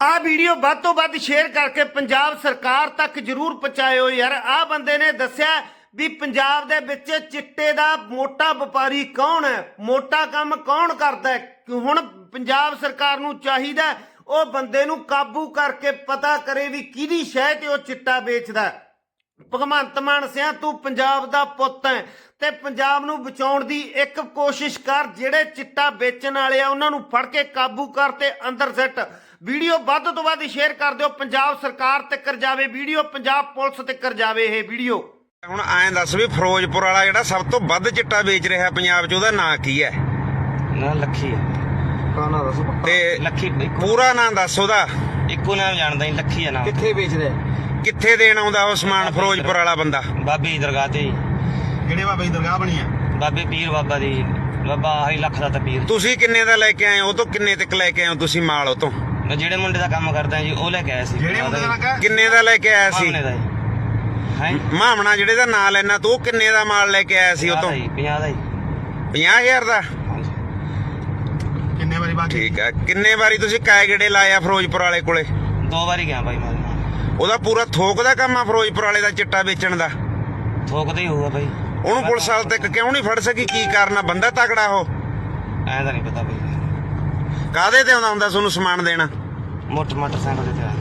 ਆ ਵੀਡੀਓ ਵੱਧ ਤੋਂ ਵੱਧ ਸ਼ੇਅਰ ਕਰਕੇ ਪੰਜਾਬ ਸਰਕਾਰ ਤੱਕ ਜਰੂਰ ਪਹੁੰਚਾਇਓ ਯਾਰ। ਆ ਬੰਦੇ ਨੇ ਦੱਸਿਆ ਵੀ ਪੰਜਾਬ ਦੇ ਵਿੱਚ ਚਿੱਟੇ ਦਾ ਮੋਟਾ ਵਪਾਰੀ ਕੌਣ ਹੈ? ਮੋਟਾ ਕੰਮ ਕੌਣ ਕਰਦਾ ਹੈ? ਹੁਣ ਪੰਜਾਬ ਸਰਕਾਰ ਨੂੰ ਚਾਹੀਦਾ ਉਹ ਬੰਦੇ ਨੂੰ ਕਾਬੂ ਕਰਕੇ ਪਤਾ ਕਰੇ ਵੀ ਕਿਹਦੀ ਸ਼ਹਿ ਤੇ ਉਹ ਚਿੱਟਾ ਵੇਚਦਾ ਭਗਵੰਤ ਮਾਨ ਸਿਆ ਤੂੰ ਪੰਜਾਬ ਦਾ ਪੁੱਤ ਹੈ ਤੇ ਪੰਜਾਬ ਨੂੰ ਬਚਾਉਣ ਦੀ ਇੱਕ ਕੋਸ਼ਿਸ਼ ਕਰ ਜਿਹੜੇ ਚਿੱਟਾ ਵੇਚਣ ਵਾਲੇ ਆ ਉਹਨਾਂ ਨੂੰ ਫੜ ਕੇ ਕਾਬੂ ਕਰ ਤੇ ਅੰਦਰ ਸਿੱਟ। ਵੀਡੀਓ ਵੱਧ ਤੋਂ ਵੱਧ ਸ਼ੇਅਰ ਕਰ ਦਿਓ ਪੰਜਾਬ ਸਰਕਾਰ ਤੱਕ ਜਾਵੇ ਵੀਡੀਓ ਪੰਜਾਬ ਪੁਲਿਸ ਤੱਕ ਜਾਵੇ ਇਹ ਵੀਡੀਓ। ਹੁਣ ਐਂ ਦੱਸ ਵੀ ਫਿਰੋਜ਼ਪੁਰ ਵਾਲਾ ਜਿਹੜਾ ਸਭ ਤੋਂ ਵੱਧ ਚਿੱਟਾ ਵੇਚ ਰਿਹਾ ਪੰਜਾਬ 'ਚ ਉਹਦਾ ਨਾਂ ਕੀ ਹੈ? ਨਾ ਲੱਖੀ ਆ ਕਾਨਾ ਦੱਸੋ ਪੱਕਾ? ਤੇ ਲੱਖੀ ਪੂਰਾ ਨਾਂ ਦੱਸ ਉਹਦਾ। ਇੱਕੋ ਨਾਮ ਜਾਣਦਾ ਹੀ ਲੱਖੀ ਆ ਨਾਮ। ਕਿੱਥੇ ਵੇਚਦਾ ਹੈ? ਕਿੱਥੇ ਦੇਣ ਆਉਂਦਾ ਉਹ ਸਮਾਨ ਫਿਰੋਜ਼ਪੁਰ ਵਾਲਾ ਬੰਦਾ? ਬਾਬੇ ਦੀ ਦਰਗਾਹ ਤੇ। ਜੀ। ਕਿਹੜੇ ਬਾਬੇ ਦੀ ਦਰਗਾਹ ਬਣੀ ਆ? ਬਾਬੇ ਪੀਰ ਬਾਬਾ ਦੀ। ਬਾਬਾ ਆਹੀ ਲੱਖ ਦਾ ਤਾਂ ਪੀਰ। ਤੁਸੀਂ ਕਿੰਨੇ ਦਾ ਲੈ ਕੇ ਆਏ ਹੋ? ਉਹ ਤੋਂ ਕਿੰਨੇ ਤੱਕ ਲੈ ਕੇ ਆਏ ਹੋ ਤੁਸੀਂ ਮਾਲ ਉਹ ਤੋਂ? ਮੈਂ ਜਿਹੜੇ ਮੁੰਡੇ ਦਾ ਕੰਮ ਕਰਦਾ ਜੀ ਉਹ ਲੈ ਕੇ ਆਇਆ ਸੀ। ਜਿਹੜੇ ਮੁੰਡੇ ਦਾ ਲੱਗਾ? ਕਿੰਨੇ ਦਾ ਲੈ ਕੇ ਆਇਆ ਸੀ? ਮਾਮਲੇ ਦਾ ਹੈ? ਮਾਮਣਾ ਜਿਹੜੇ ਦਾ ਨਾਂ ਲੈਣਾ ਤੂੰ ਉਹ ਕਿੰਨੇ ਦਾ ਮਾਲ ਲੈ ਕੇ ਆਇਆ ਸੀ ਉਹ ਤੋਂ? 50 ਦਾ ਜੀ 50000 ਦਾ ਹਾਂਜੀ। ਕਿੰਨੇ ਵਾਰੀ ਬਾਕੀ ਠੀਕ ਹੈ ਕਿੰਨੇ ਵਾਰੀ ਤੁਸੀਂ ਕਾਏ ਗੇੜੇ ਲਾਏ ਆ ਫਿਰੋਜ਼ਪੁਰ ਵਾਲੇ ਕੋਲੇ? ਦੋ ਵਾਰੀ ਗਿਆ ਬਾਈ ਮੈਂ। ਉਹਦਾ ਪੂਰਾ ਥੋਕ ਦਾ ਕੰਮ ਆ ਫਿਰੋਜ਼ਪੁਰ ਵਾਲੇ ਦਾ ਚਿੱਟਾ ਵੇਚਣ ਦਾ। ਥੋਕਦਾ ਹੀ ਹੋਊਗਾ ਬਾਈ। ਉਹਨੂੰ ਪੁਲਿਸ ਹਾਲ ਤੱਕ ਕਿਉਂ ਨਹੀਂ ਫੜ ਸਕੀ? ਕੀ ਕਾਰਨ ਆ? ਬੰਦਾ ਤਕੜਾ ਉਹ। ਐਂ ਤਾਂ ਨਹੀਂ ਪਤਾ ਬਾਈ। ਕਾਦੇ ਤੇ ਆਉਂਦਾ ਹੁੰਦਾ ਤੁਹਾਨੂੰ ਸਮਾਨ ਦੇਣਾ? ਮੋਟਰ ਮੋਟਰਸਾਈਕਲ ਤੇ ਆਇਆ।